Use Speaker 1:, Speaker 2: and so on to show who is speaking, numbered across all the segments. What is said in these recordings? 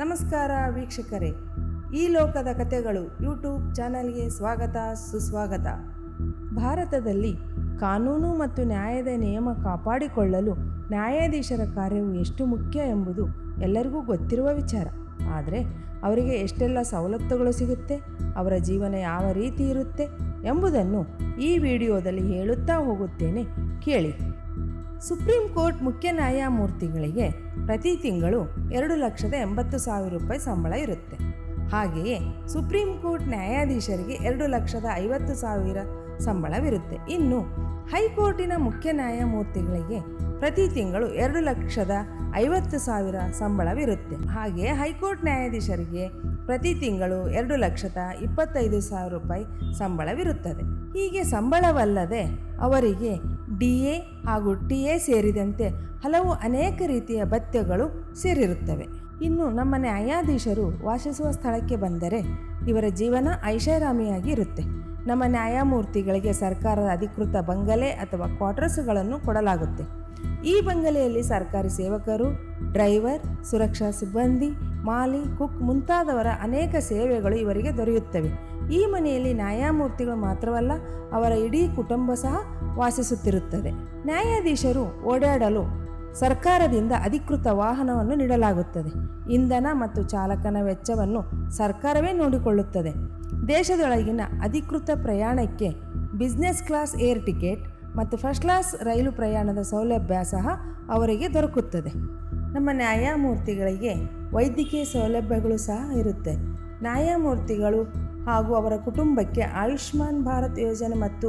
Speaker 1: ನಮಸ್ಕಾರ ವೀಕ್ಷಕರೇ. ಈ ಲೋಕದ ಕಥೆಗಳು ಯೂಟ್ಯೂಬ್ ಚಾನಲ್ಗೆ ಸ್ವಾಗತ, ಸುಸ್ವಾಗತ. ಭಾರತದಲ್ಲಿ ಕಾನೂನು ಮತ್ತು ನ್ಯಾಯದ ನಿಯಮ ಕಾಪಾಡಿಕೊಳ್ಳಲು ನ್ಯಾಯಾಧೀಶರ ಕಾರ್ಯವು ಎಷ್ಟು ಮುಖ್ಯ ಎಂಬುದು ಎಲ್ಲರಿಗೂ ಗೊತ್ತಿರುವ ವಿಚಾರ. ಆದರೆ ಅವರಿಗೆ ಎಷ್ಟೆಲ್ಲ ಸವಲತ್ತುಗಳು ಸಿಗುತ್ತೆ, ಅವರ ಜೀವನ ಯಾವ ರೀತಿ ಇರುತ್ತೆ ಎಂಬುದನ್ನು ಈ ವಿಡಿಯೋದಲ್ಲಿ ಹೇಳುತ್ತಾ ಹೋಗುತ್ತೇನೆ. ಕೇಳಿ. ಸುಪ್ರೀಂ ಕೋರ್ಟ್ ಮುಖ್ಯ ನ್ಯಾಯಮೂರ್ತಿಗಳಿಗೆ ಪ್ರತಿ ತಿಂಗಳು ಎರಡು ಲಕ್ಷದ ಎಂಬತ್ತು ಸಾವಿರ ರೂಪಾಯಿ ಸಂಬಳ ಇರುತ್ತೆ. ಹಾಗೆಯೇ ಸುಪ್ರೀಂ ಕೋರ್ಟ್ ನ್ಯಾಯಾಧೀಶರಿಗೆ ಎರಡು ಲಕ್ಷದ ಐವತ್ತು ಸಾವಿರ ಸಂಬಳವಿರುತ್ತೆ. ಇನ್ನು ಹೈಕೋರ್ಟಿನ ಮುಖ್ಯ ನ್ಯಾಯಮೂರ್ತಿಗಳಿಗೆ ಪ್ರತಿ ತಿಂಗಳು ಎರಡು ಲಕ್ಷದ ಐವತ್ತು ಸಾವಿರ ಸಂಬಳವಿರುತ್ತೆ. ಹಾಗೆಯೇ ಹೈಕೋರ್ಟ್ ನ್ಯಾಯಾಧೀಶರಿಗೆ ಪ್ರತಿ ತಿಂಗಳು ಎರಡು ಲಕ್ಷದ ಇಪ್ಪತ್ತೈದು ಸಾವಿರ ರೂಪಾಯಿ ಸಂಬಳವಿರುತ್ತದೆ. ಹೀಗೆ ಸಂಬಳವಲ್ಲದೆ ಅವರಿಗೆ ಡಿ ಎ ಹಾಗೂ ಟಿ ಎ ಸೇರಿದಂತೆ ಹಲವು ಅನೇಕ ರೀತಿಯ ಭತ್ಯಗಳು ಸೇರಿರುತ್ತವೆ. ಇನ್ನು ನಮ್ಮ ನ್ಯಾಯಾಧೀಶರು ವಾಸಿಸುವ ಸ್ಥಳಕ್ಕೆ ಬಂದರೆ ಇವರ ಜೀವನ ಐಷಾರಾಮಿಯಾಗಿ ಇರುತ್ತೆ. ನಮ್ಮ ನ್ಯಾಯಮೂರ್ತಿಗಳಿಗೆ ಸರ್ಕಾರದ ಅಧಿಕೃತ ಬಂಗಲೆ ಅಥವಾ ಕ್ವಾರ್ಟರ್ಸ್ಗಳನ್ನು ಕೊಡಲಾಗುತ್ತೆ. ಈ ಬಂಗಲೆಯಲ್ಲಿ ಸರ್ಕಾರಿ ಸೇವಕರು, ಡ್ರೈವರ್, ಸುರಕ್ಷಾ ಸಿಬ್ಬಂದಿ, ಮಾಲಿ, ಕುಕ್ ಮುಂತಾದವರ ಅನೇಕ ಸೇವೆಗಳು ಇವರಿಗೆ ದೊರೆಯುತ್ತವೆ. ಈ ಮನೆಯಲ್ಲಿ ನ್ಯಾಯಮೂರ್ತಿಗಳು ಮಾತ್ರವಲ್ಲ, ಅವರ ಇಡೀ ಕುಟುಂಬ ಸಹ ವಾಸಿಸುತ್ತಿರುತ್ತದೆ. ನ್ಯಾಯಾಧೀಶರು ಓಡಾಡಲು ಸರ್ಕಾರದಿಂದ ಅಧಿಕೃತ ವಾಹನವನ್ನು ನೀಡಲಾಗುತ್ತದೆ. ಇಂಧನ ಮತ್ತು ಚಾಲಕನ ವೆಚ್ಚವನ್ನು ಸರ್ಕಾರವೇ ನೋಡಿಕೊಳ್ಳುತ್ತದೆ. ದೇಶದೊಳಗಿನ ಅಧಿಕೃತ ಪ್ರಯಾಣಕ್ಕೆ ಬಿಸ್ನೆಸ್ ಕ್ಲಾಸ್ ಏರ್ ಟಿಕೆಟ್ ಮತ್ತು ಫಸ್ಟ್ ಕ್ಲಾಸ್ ರೈಲು ಪ್ರಯಾಣದ ಸೌಲಭ್ಯ ಸಹ ಅವರಿಗೆ ದೊರಕುತ್ತದೆ. ನಮ್ಮ ನ್ಯಾಯಮೂರ್ತಿಗಳಿಗೆ ವೈದ್ಯಕೀಯ ಸೌಲಭ್ಯಗಳು ಸಹ ಇರುತ್ತೆ. ನ್ಯಾಯಮೂರ್ತಿಗಳು ಹಾಗೂ ಅವರ ಕುಟುಂಬಕ್ಕೆ ಆಯುಷ್ಮಾನ್ ಭಾರತ್ ಯೋಜನೆ ಮತ್ತು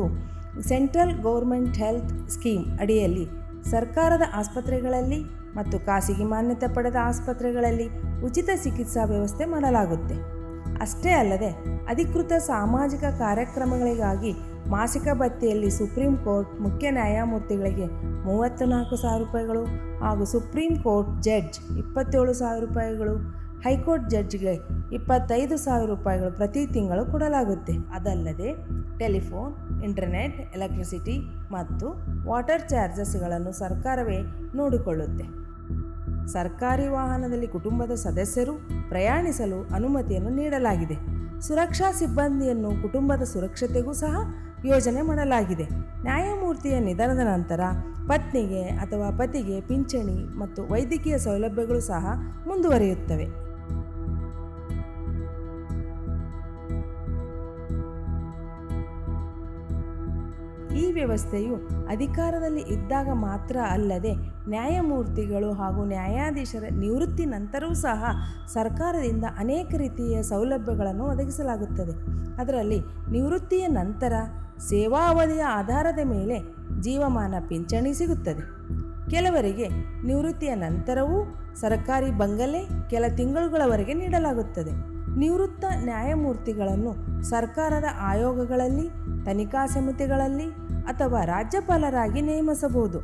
Speaker 1: ಸೆಂಟ್ರಲ್ ಗೌರ್ಮೆಂಟ್ ಹೆಲ್ತ್ ಸ್ಕೀಮ್ ಅಡಿಯಲ್ಲಿ ಸರ್ಕಾರದ ಆಸ್ಪತ್ರೆಗಳಲ್ಲಿ ಮತ್ತು ಖಾಸಗಿ ಮಾನ್ಯತೆ ಪಡೆದ ಆಸ್ಪತ್ರೆಗಳಲ್ಲಿ ಉಚಿತ ಚಿಕಿತ್ಸಾ ವ್ಯವಸ್ಥೆ ಮಾಡಲಾಗುತ್ತೆ. ಅಷ್ಟೇ ಅಲ್ಲದೆ, ಅಧಿಕೃತ ಸಾಮಾಜಿಕ ಕಾರ್ಯಕ್ರಮಗಳಿಗಾಗಿ ಮಾಸಿಕ ಭತ್ಯೆಯಲ್ಲಿ ಸುಪ್ರೀಂ ಕೋರ್ಟ್ ಮುಖ್ಯ ನ್ಯಾಯಮೂರ್ತಿಗಳಿಗೆ ಮೂವತ್ತು ನಾಲ್ಕು ಸಾವಿರ ರೂಪಾಯಿಗಳು ಹಾಗೂ ಸುಪ್ರೀಂ ಕೋರ್ಟ್ ಜಡ್ಜ್ ಇಪ್ಪತ್ತೇಳು ಸಾವಿರ ರೂಪಾಯಿಗಳು ಹೈಕೋರ್ಟ್ ಜಡ್ಜ್ಗೆ ಇಪ್ಪತ್ತೈದು ಸಾವಿರ ರೂಪಾಯಿಗಳು ಪ್ರತಿ ತಿಂಗಳು ಕೊಡಲಾಗುತ್ತೆ. ಅದಲ್ಲದೆ ಟೆಲಿಫೋನ್, ಇಂಟರ್ನೆಟ್, ಎಲೆಕ್ಟ್ರಿಸಿಟಿ ಮತ್ತು ವಾಟರ್ ಚಾರ್ಜಸ್ಗಳನ್ನು ಸರ್ಕಾರವೇ ನೋಡಿಕೊಳ್ಳುತ್ತೆ. ಸರ್ಕಾರಿ ವಾಹನದಲ್ಲಿ ಕುಟುಂಬದ ಸದಸ್ಯರು ಪ್ರಯಾಣಿಸಲು ಅನುಮತಿಯನ್ನು ನೀಡಲಾಗಿದೆ. ಸುರಕ್ಷಾ ಸಿಬ್ಬಂದಿಯನ್ನು ಕುಟುಂಬದ ಸುರಕ್ಷತೆಗೂ ಸಹ ಯೋಜನೆ ಮಾಡಲಾಗಿದೆ. ನ್ಯಾಯಮೂರ್ತಿಯ ನಿಧನದ ನಂತರ ಪತ್ನಿಗೆ ಅಥವಾ ಪತಿಗೆ ಪಿಂಚಣಿ ಮತ್ತು ವೈದ್ಯಕೀಯ ಸೌಲಭ್ಯಗಳು ಸಹ ಮುಂದುವರಿಯುತ್ತವೆ. ಈ ವ್ಯವಸ್ಥೆಯು ಅಧಿಕಾರದಲ್ಲಿ ಇದ್ದಾಗ ಮಾತ್ರ ಅಲ್ಲದೆ ನ್ಯಾಯಮೂರ್ತಿಗಳು ಹಾಗೂ ನ್ಯಾಯಾಧೀಶರ ನಿವೃತ್ತಿ ನಂತರವೂ ಸಹ ಸರ್ಕಾರದಿಂದ ಅನೇಕ ರೀತಿಯ ಸೌಲಭ್ಯಗಳನ್ನು ಒದಗಿಸಲಾಗುತ್ತದೆ. ಅದರಲ್ಲಿ ನಿವೃತ್ತಿಯ ನಂತರ ಸೇವಾ ಅವಧಿಯ ಆಧಾರದ ಮೇಲೆ ಜೀವಮಾನ ಪಿಂಚಣಿ ಸಿಗುತ್ತದೆ. ಕೆಲವರಿಗೆ ನಿವೃತ್ತಿಯ ನಂತರವೂ ಸರ್ಕಾರಿ ಬಂಗಲೆ ಕೆಲ ತಿಂಗಳುಗಳವರೆಗೆ ನೀಡಲಾಗುತ್ತದೆ. ನಿವೃತ್ತ ನ್ಯಾಯಮೂರ್ತಿಗಳನ್ನು ಸರ್ಕಾರದ ಆಯೋಗಗಳಲ್ಲಿ ತನಿಖಾ ಸಮಿತಿಗಳಲ್ಲಿ ಅಥವಾ ರಾಜ್ಯಪಾಲರಾಗಿ ನೇಮಿಸಬಹುದು.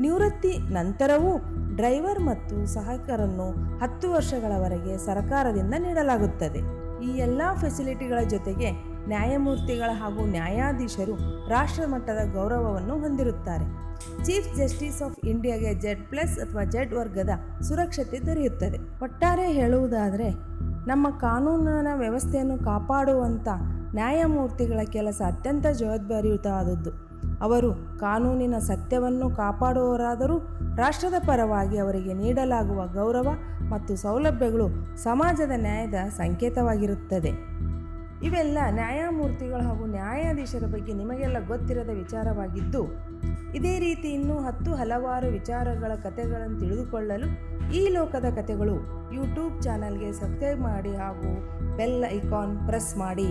Speaker 1: ನಿವೃತ್ತಿ ನಂತರವೂ ಡ್ರೈವರ್ ಮತ್ತು ಸಹಾಯಕರನ್ನು ಹತ್ತು ವರ್ಷಗಳವರೆಗೆ ಸರ್ಕಾರದಿಂದ ನೀಡಲಾಗುತ್ತದೆ. ಈ ಎಲ್ಲ ಫೆಸಿಲಿಟಿಗಳ ಜೊತೆಗೆ ನ್ಯಾಯಮೂರ್ತಿಗಳ ಹಾಗೂ ನ್ಯಾಯಾಧೀಶರು ರಾಷ್ಟ್ರ ಮಟ್ಟದ ಗೌರವವನ್ನು ಹೊಂದಿರುತ್ತಾರೆ. ಚೀಫ್ ಜಸ್ಟಿಸ್ ಆಫ್ ಇಂಡಿಯಾಗೆ ಜೆಡ್ ಪ್ಲಸ್ ಅಥವಾ ಜೆಡ್ ವರ್ಗದ ಸುರಕ್ಷತೆ ದೊರೆಯುತ್ತದೆ. ಒಟ್ಟಾರೆ ಹೇಳುವುದಾದರೆ, ನಮ್ಮ ಕಾನೂನಿನ ವ್ಯವಸ್ಥೆಯನ್ನು ಕಾಪಾಡುವಂಥ ನ್ಯಾಯಮೂರ್ತಿಗಳ ಕೆಲಸ ಅತ್ಯಂತ ಜವಾಬ್ದಾರಿಯುತ ಆದದ್ದು ಅವರು ಕಾನೂನಿನ ಸತ್ಯವನ್ನು ಕಾಪಾಡುವವರಾದರೂ ರಾಷ್ಟ್ರದ ಪರವಾಗಿ ಅವರಿಗೆ ನೀಡಲಾಗುವ ಗೌರವ ಮತ್ತು ಸೌಲಭ್ಯಗಳು ಸಮಾಜದ ನ್ಯಾಯದ ಸಂಕೇತವಾಗಿರುತ್ತದೆ. ಇವೆಲ್ಲ ನ್ಯಾಯಮೂರ್ತಿಗಳು ಹಾಗೂ ನ್ಯಾಯಾಧೀಶರ ಬಗ್ಗೆ ನಿಮಗೆಲ್ಲ ಗೊತ್ತಿರದ ವಿಚಾರವಾಗಿದ್ದು ಇದೇ ರೀತಿ ಇನ್ನೂ ಹತ್ತು ಹಲವಾರು ವಿಚಾರಗಳ ಕಥೆಗಳನ್ನು ತಿಳಿದುಕೊಳ್ಳಲು ಈ ಲೋಕದ ಕಥೆಗಳು ಯೂಟ್ಯೂಬ್ ಚಾನಲ್ಗೆ ಸಬ್ಸ್ಕ್ರೈಬ್ ಮಾಡಿ ಹಾಗೂ ಬೆಲ್ ಐಕಾನ್ ಪ್ರೆಸ್ ಮಾಡಿ.